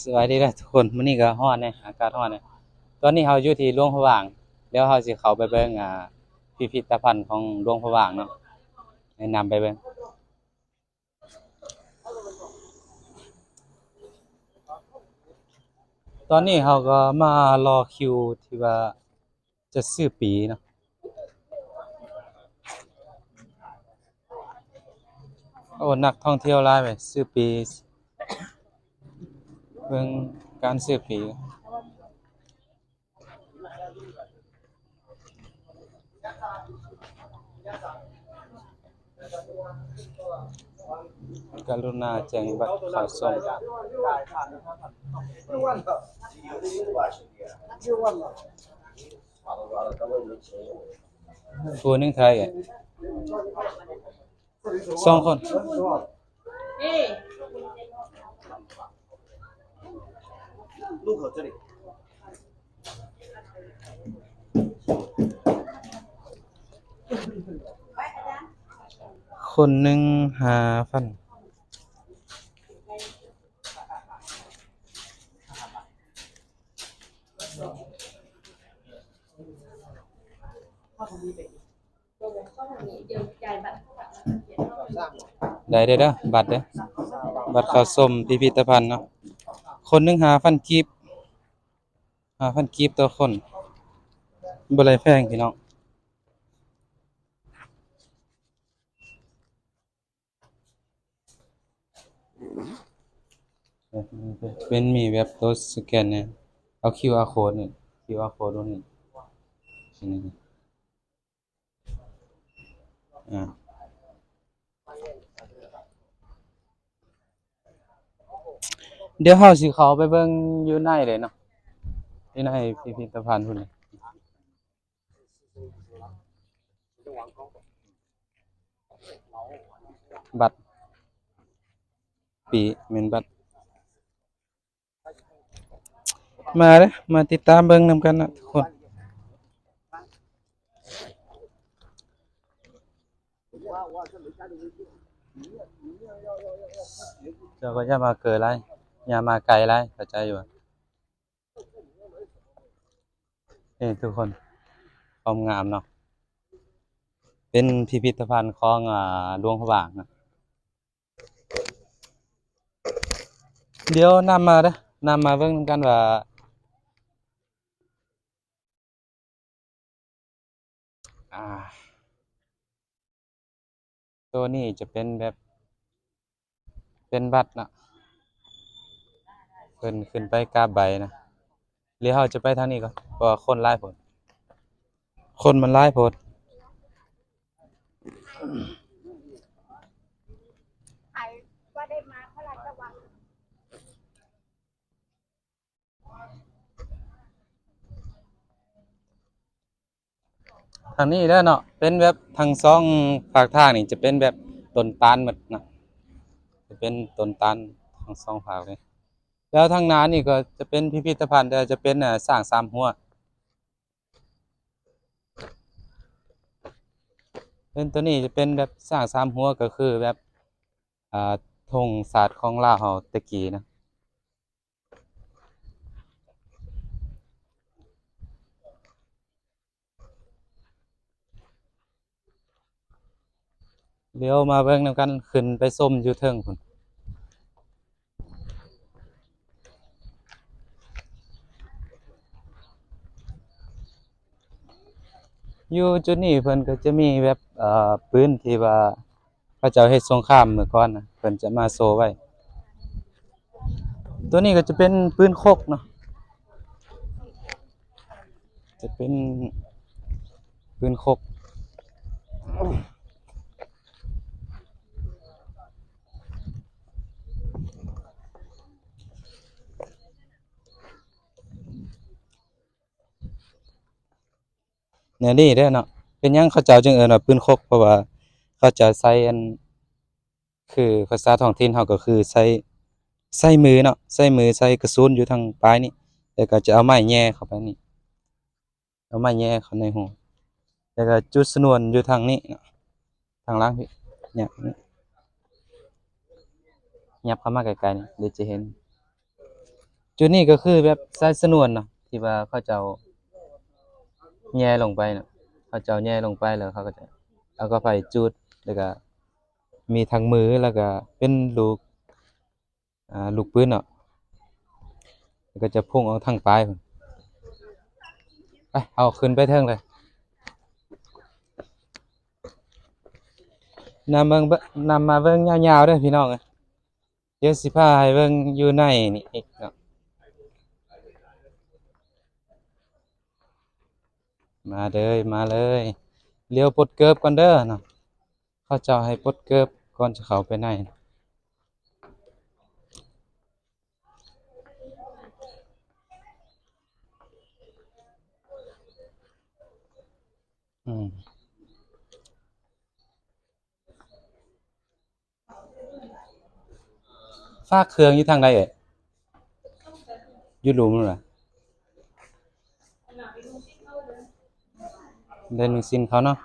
สวัสดีนะทุกคนมื้อนี้ก็ร้อนเนี่ยอากาศร้อนเนี่ยตอนนี้เราอยู่ที่หลวงพระบางเดี๋ยวเราสิเข้าไปเบิ่งอ่าพิพิธภัณฑ์ของหลวงพระบางเนาะแนะนำไปเบิ่งตอนนี้เราก็มารอคิวที่ว่าจะซื้อปีเนาะโอ้นักท่องเที่ยวหลายไปซื้อปี เบิ่งการซื้อปีกรุณาแจ้งบัตรข้าส่งผู้หนึงไทยอะสองคน 路口这里。 คนหนึ่งหาพันได้เด้อเด้อบัตรเด้อบัตรเข้าชมพิพิธภัณฑ์เนาะ คนนึงหาพันกีบหาพันกีบต่อคนบ่ได้แพงพี่น้องเป็นมีเว็บตัวสแกนเนี่ยเอา QR code นี่ QR code ตรงนี้ชิ้นนี้อ่า เดี๋ยวเฮาสิเขาไปเบิ่งอยู่ในเลยเนาะอยู่ในพิพิธภัณฑ์พุ่นนี่บัตรปีแม่นบัตรมาเด้อมาติดตามเบิ่งนำกันนะทุกคนเจ้าก็อย่ามาเกิดอะไร ย่ามาไกลไรเข้าใจอยู่นี่ทุกคนความงามเนาะเป็นพิพิธภัณฑ์ของอ่าหลวงพระบางนะเดี๋ยวนำมาเด้อนำมาเบิ่งกันว่าอ่าตัวนี้จะเป็นแบบเป็นบัตรนะ ขึ้นขึ้นไปกาบใบนะหรือเราจะไปทางนี้ก่อนเพราะว่าคนหลายโพดคนมันหลายโพดใครว่าได้มาพระราชวังทางนี้เด้อเนาะเป็นแบบทางสองภาคทางนี่จะเป็นแบบต้นตาลหมดนะจะเป็นต้นตาลทั้งสองภาคเลย แล้วทางน้านี่ก็จะเป็นพิพิธภัณฑ์แต่จะเป็นสร้างสามหัว เป็นตัวนี้จะเป็นแบบสร้างสามหัวก็คือแบบธงศาสตร์ของลาวเฮาตะกี้นะเดี๋ยวมาเบิ่งนำกันขึ้นไปส้มอยู่เทิงพุ่น อยู่จุดนี้เพิ่นก็จะมีแบบเอ่อปืนที่ว่าพระเจ้าเฮ็ดสงครามเมื่อก่อนนะเพิ่นจะมาโชว์ไว้ ตัวนี้ก็จะเป็นปืนคกเนาะจะเป็นปืนคก เนี่ยนี่เด้เนาะเป็นยังเขาเจ้าจึงเอิ้นว่าปืนคกเพราะว่าเขาจะใช้อัน คือภาษาท้องถิ่นเฮาก็คือใช้ใช้มือเนาะใช้มือใช้กระสุนอยู่ทางปลายนี่แล้วก็จะเอาไม้แย่เข้าไปนี่เอาไม้แย่เข้าในหูแล้วก็จุดชนวนอยู่ทางนี้ทางล่างพี่เนี่ยนี่ยับเข้ามาใกลๆนี่เดี๋ยวจะเห็น จุดนี้ก็คือแบบสายสนวนเนาะที่ว่าเขาเจ้า แย่ลงไปเนาะเขาจ้าแย่ลงไปแล้วเขาก็จะเอาก็ไฟจุดแล้วก็มีทางมือแล้วก็เป็นลูกอ่าลูกปืนเนาะแล้วก็จะพุ่งเอาทางปลายไปเอาขึ้นไปเทิงเลยนำเบิ่งนำมาเบิ่งยาวๆด้อพี่น้องเอ้ยเดี๋ยวสิพาให้เบิ่งอยู่ในนี่อีกเนาะ มาเลยมาเลยเลี้ยวปดเกิบก่อนเด้อเนาะเขาเจ้าให้ปดเกิบก่อนจะเขาไปในอืมฝากเครื่องอยู่ทางใดเอ่ยอยู่หลุมนั่นล่ะ เดินหนึ่งซินเขาเนาะ